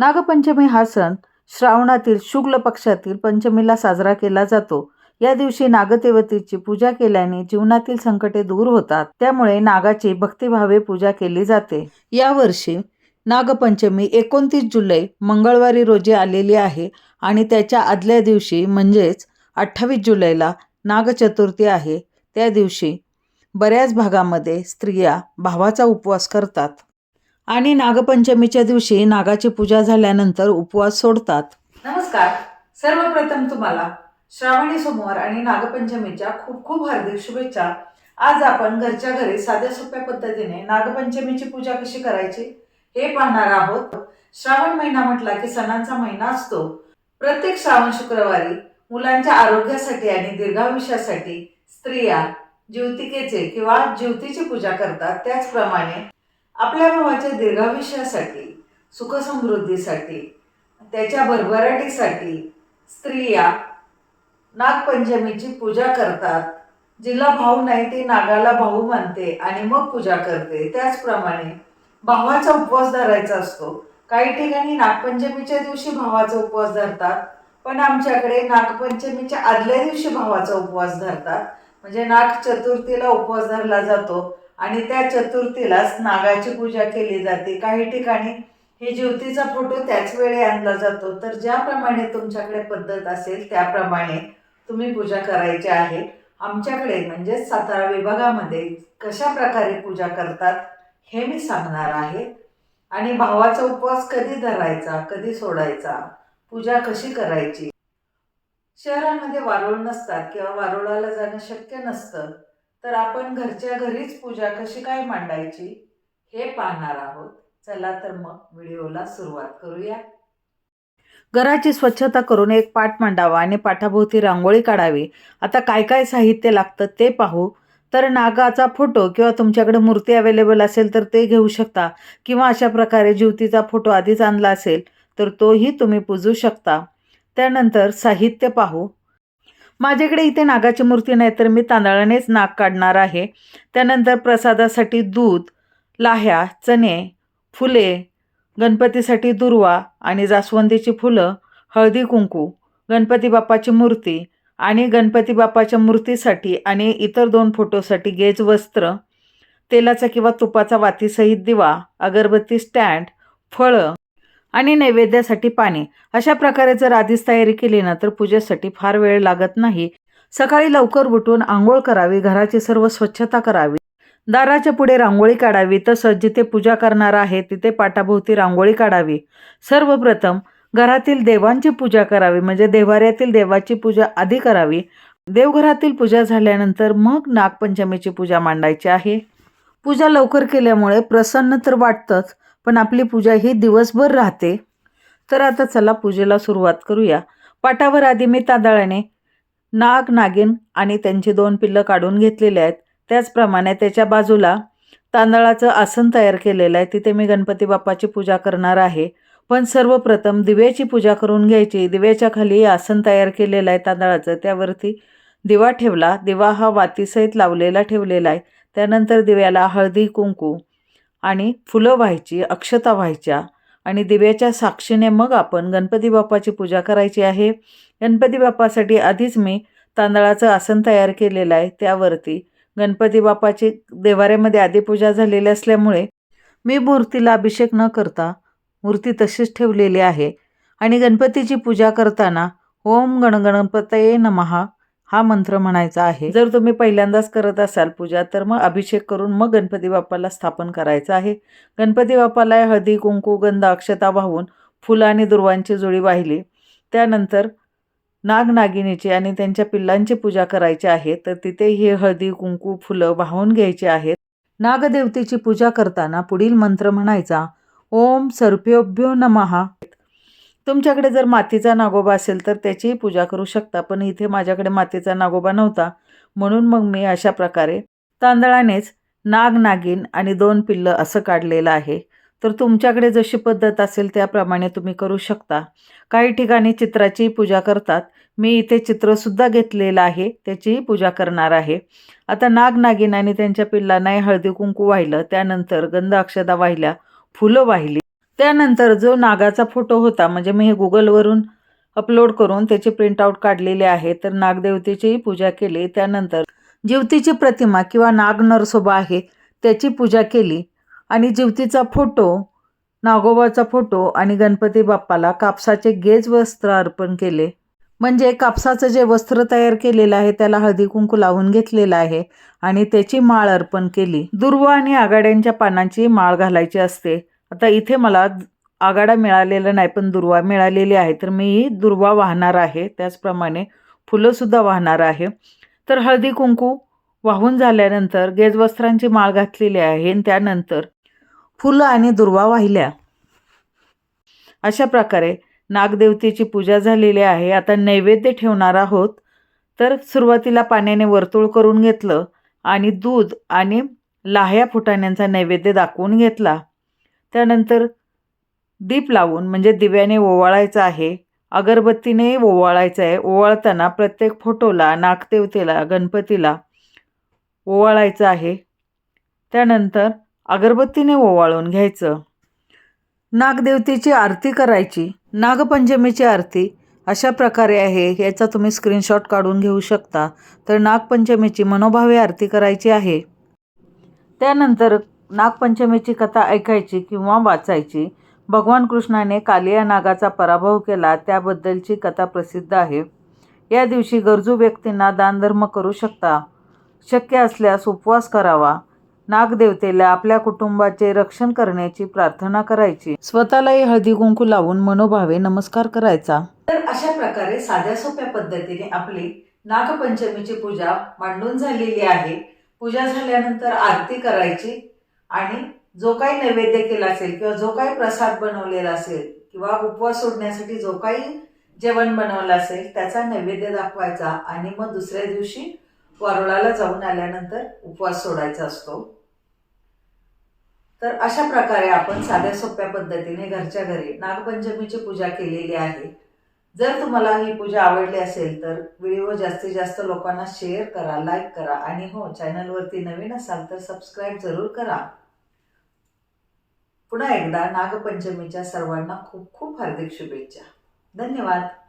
नागपंचमी हा सण श्रावणातील शुक्ल पक्षातील पंचमीला साजरा केला जातो. या दिवशी नागदेवतेची पूजा केल्याने जीवनातील संकटे दूर होतात. त्यामुळे नागाची भक्तिभावे पूजा केली जाते. यावर्षी नागपंचमी एकोणतीस जुलै मंगळवारी रोजी आलेली आहे आणि त्याच्या आदल्या दिवशी म्हणजेच अठ्ठावीस जुलैला नागचतुर्थी आहे. त्या दिवशी बऱ्याच भागामध्ये स्त्रिया भावाचा उपवास करतात. आणि नागपंचमीच्या दिवशी नागाची पूजा झाल्यानंतर उपवास सोडतात. नमस्कार. सर्वप्रथम तुम्हाला श्रावणी सोमवार आणि नागपंचमीच्या खूप खूप हार्दिक शुभेच्छा. आज आपण घरच्या घरी साध्या सोप्या पद्धतीने नागपंचमीची पूजा कशी करायची हे पाहणार आहोत. श्रावण महिना म्हटला की सणांचा महिना असतो. प्रत्येक श्रावण शुक्रवारी मुलांच्या आरोग्यासाठी आणि दीर्घायुष्यासाठी स्त्रिया ज्योतिकेचे किंवा ज्योतीची पूजा करतात. त्याचप्रमाणे आपल्या भावाच्या दीर्घायुष्यासाठी सुखसमृद्धीसाठी त्याच्या भरभराटीसाठी स्त्रिया नागपंचमीची पूजा करतात. जिला भाऊ नाही ती नागाला भाऊ मानते आणि मग पूजा करते. त्याचप्रमाणे भावाचा उपवास धरायचा असतो. काही ठिकाणी नागपंचमीच्या दिवशी भावाचा उपवास धरतात पण आमच्याकडे नागपंचमीच्या आदल्या दिवशी भावाचा उपवास धरतात. म्हणजे नाग चतुर्थीला उपवास धरला जातो. आणि त्या चतुर्थीलाच नागाची पूजा केली जाते. काही ठिकाणी हे ज्योतीचा फोटो त्याच वेळी आणला जातो. तर ज्याप्रमाणे तुमच्याकडे पद्धत असेल त्याप्रमाणे तुम्ही पूजा करायची आहे. आमच्याकडे म्हणजेच सातारा विभागामध्ये कशा प्रकारे पूजा करतात हे मी सांगणार आहे. आणि भावाचा उपवास कधी धरायचा कधी सोडायचा पूजा कशी करायची? शहरामध्ये वारुळ नसतात किंवा वारुळाला जाणं शक्य नसतं. तर आपण घरच्या घरीच पूजा कशी काय मांडायची हे पाहणार आहोत. चला तर मग व्हिडिओला सुरुवात करूया. घराची स्वच्छता करून एक पाठ मांडावा आणि पाठाभोवती रांगोळी काढावी. आता काय काय साहित्य लागतं ते पाहू. तर नागाचा फोटो किंवा तुमच्याकडे मूर्ती अवेलेबल असेल तर ते घेऊ शकता किंवा अशा प्रकारे ज्योतीचा फोटो आधीच आणला असेल तर तोही तुम्ही पूजू शकता. त्यानंतर साहित्य पाहू. माझ्याकडे इथे नागाची मूर्ती नाही तर मी तांदळानेच नाग काढणार आहे. त्यानंतर प्रसादासाठी दूध लाह्या चणे फुले गणपतीसाठी दुर्वा आणि जास्वंदीची फुलं हळदी कुंकू गणपती बाप्पाची मूर्ती आणि गणपती बाप्पाच्या मूर्तीसाठी आणि इतर दोन फोटोसाठी गेज वस्त्र तेलाचा किंवा तुपाचा वातीसहित दिवा अगरबत्ती स्टँड फळं आणि नैवेद्यासाठी पाणी. अशा प्रकारे जर आधीच तयारी केली ना तर पूजेसाठी फार वेळ लागत नाही. सकाळी लवकर उठून आंघोळ करावी घराची सर्व स्वच्छता करावी. दाराच्या पुढे रांगोळी काढावी तसंच जिथे पूजा करणार आहे तिथे पाटाभोवती रांगोळी काढावी. सर्वप्रथम घरातील देवांची पूजा करावी म्हणजे देवाऱ्यातील देवाची पूजा आधी करावी. देवघरातील पूजा झाल्यानंतर मग नागपंचमीची पूजा मांडायची आहे. पूजा लवकर केल्यामुळे प्रसन्न तर वाटतंच पण आपली पूजा ही दिवसभर राहते. तर आता चला पूजेला सुरुवात करूया. पाटावर आधी मी तांदळाने नाग नागिन आणि त्यांची दोन पिल्लं काढून घेतलेले आहेत. त्याचप्रमाणे त्याच्या बाजूला तांदळाचं आसन तयार केलेलं आहे. तिथे मी गणपती बाप्पाची पूजा करणार आहे. पण सर्वप्रथम दिव्याची पूजा करून घ्यायची. दिव्याच्या खाली आसन तयार केलेलं आहे तांदळाचं. त्यावरती दिवा ठेवला. दिवा हा वातीसहित लावलेला ठेवलेला आहे. त्यानंतर दिव्याला हळदी कुंकू आणि फुलं व्हायची अक्षता व्हायच्या आणि दिव्याच्या साक्षीने मग आपण गणपती बाप्पाची पूजा करायची आहे. गणपती बाप्पासाठी आधीच मी तांदळाचं आसन तयार केलेलं आहे. त्यावरती गणपती बाप्पाची देवाऱ्यामध्ये आधी पूजा झालेली असल्यामुळे मी मूर्तीला अभिषेक न करता मूर्ती तशीच ठेवलेली आहे. आणि गणपतीची पूजा करताना ओम गणगणपतये नमहा हा मंत्र म्हणायचा आहे. जर तुम्ही पहिल्यांदाच करत असाल पूजा तर मग अभिषेक करून मग गणपती बाप्पाला स्थापन करायचं आहे. गणपती बाप्पाला हळदी कुंकू गंध अक्षता वाहून फुलं आणि दुर्वांची जुळी वाहिली. त्यानंतर नागनागिनीची आणि त्यांच्या पिल्लांची पूजा करायची आहे. तर तिथे हे हळदी कुंकू फुलं वाहून घ्यायची आहेत. नागदेवतेची पूजा करताना पुढील मंत्र म्हणायचा ओम सर्प्योभ्यो नमहा तुमच्याकडे जर मातीचा नागोबा असेल तर त्याचीही पूजा करू शकता पण इथे माझ्याकडे मातीचा नागोबा नव्हता. म्हणून मग मी अशा प्रकारे तांदळानेच नाग नागिन आणि दोन पिल्लं असं काढलेलं आहे. तर तुमच्याकडे जशी पद्धत असेल त्याप्रमाणे तुम्ही करू शकता. काही ठिकाणी चित्राचीही पूजा करतात. मी इथे चित्रसुद्धा घेतलेलं आहे त्याचीही पूजा करणार आहे. आता नाग नागिन आणि त्यांच्या पिल्लांनाही हळदी कुंकू वाहिलं त्यानंतर गंध अक्षदा वाहिल्या फुलं वाहिली. त्यानंतर जो नागाचा फोटो होता म्हणजे मी हे गुगलवरून अपलोड करून त्याची प्रिंटआउट काढलेले आहे तर नागदेवतेचीही पूजा केली. त्यानंतर जिवतीची प्रतिमा किंवा नाग नरसोबा आहे त्याची पूजा केली. आणि जिवतीचा फोटो नागोबाचा फोटो आणि गणपती बाप्पाला कापसाचे गेज वस्त्र अर्पण केले. म्हणजे कापसाचं जे वस्त्र तयार केलेलं आहे त्याला हळदी कुंकू लावून घेतलेलं आहे आणि त्याची माळ अर्पण केली. दुर्वा आणि आघाड्यांच्या पानांची माळ घालायची असते. आता इथे मला आगाडा मिळालेला नाही पण दुर्वा मिळालेली आहे. तर मी दुर्वा वाहणार आहे. त्याचप्रमाणे फुलंसुद्धा वाहणार आहे. तर हळदी कुंकू वाहून झाल्यानंतर गेजवस्त्रांची माळ घातलेली आहे. आणि त्यानंतर फुलं आणि दुर्वा वाहिल्या. अशा प्रकारे नागदेवतेची पूजा झालेली आहे. आता नैवेद्य ठेवणार आहोत. तर सुरुवातीला पाण्याने वर्तुळ करून घेतलं आणि दूध आणि लाह्या फुटाण्यांचा नैवेद्य दाखवून घेतला. त्यानंतर दीप लावून म्हणजे दिव्याने ओवाळायचं आहे अगरबत्तीने ओवाळायचं आहे ओवाळताना प्रत्येक फोटोला नागदेवतेला गणपतीला ओवाळायचं आहे. त्यानंतर अगरबत्तीने ओवाळून घ्यायचं. नागदेवतेची आरती करायची नागपंचमीची आरती अशा प्रकारे आहे याचा तुम्ही स्क्रीनशॉट काढून घेऊ शकता. तर नागपंचमीची मनोभावे आरती करायची आहे. त्यानंतर नागपंचमीची कथा ऐकायची किंवा वाचायची भगवान कृष्णाने कालिया नागाचा पराभव केला त्याबद्दलची कथा प्रसिद्ध आहे. या दिवशी गरजू व्यक्तींना दानधर्म करू शकता. शक्य असल्यास उपवास करावा. नागदेवतेला आपल्या कुटुंबाचे रक्षण करण्याची प्रार्थना करायची. स्वतःलाही हळदी कुंकू लावून मनोभावे नमस्कार करायचा. तर अशा प्रकारे साध्या सोप्या पद्धतीने आपली नागपंचमीची पूजा मांडून झालेली आहे. पूजा झाल्यानंतर आरती करायची. आणि जो काही नैवेद्य केला असेल किंवा जो काही प्रसाद बनवलेला असेल किंवा उपवास सोडण्यासाठी जो काही जेवण बनवलं असेल त्याचा नैवेद्य दाखवायचा आणि मग दुसऱ्या दिवशी वारुळाला जाऊन आल्यानंतर उपवास सोडायचा असतो. तर अशा प्रकारे आपण साध्या सोप्या पद्धतीने घरच्या घरी नागपंचमीची पूजा केलेली आहे. जर तुम्हाला ही पूजा आवडली असेल तर व्हिडिओ जास्तीत जास्त लोकांना शेअर करा लाईक करा आणि हो चॅनलवरती नवीन असाल तर सबस्क्राईब जरूर करा. पुन्हा एकदा नागपंचमीच्या सर्वांना खूप खूप हार्दिक शुभेच्छा. धन्यवाद.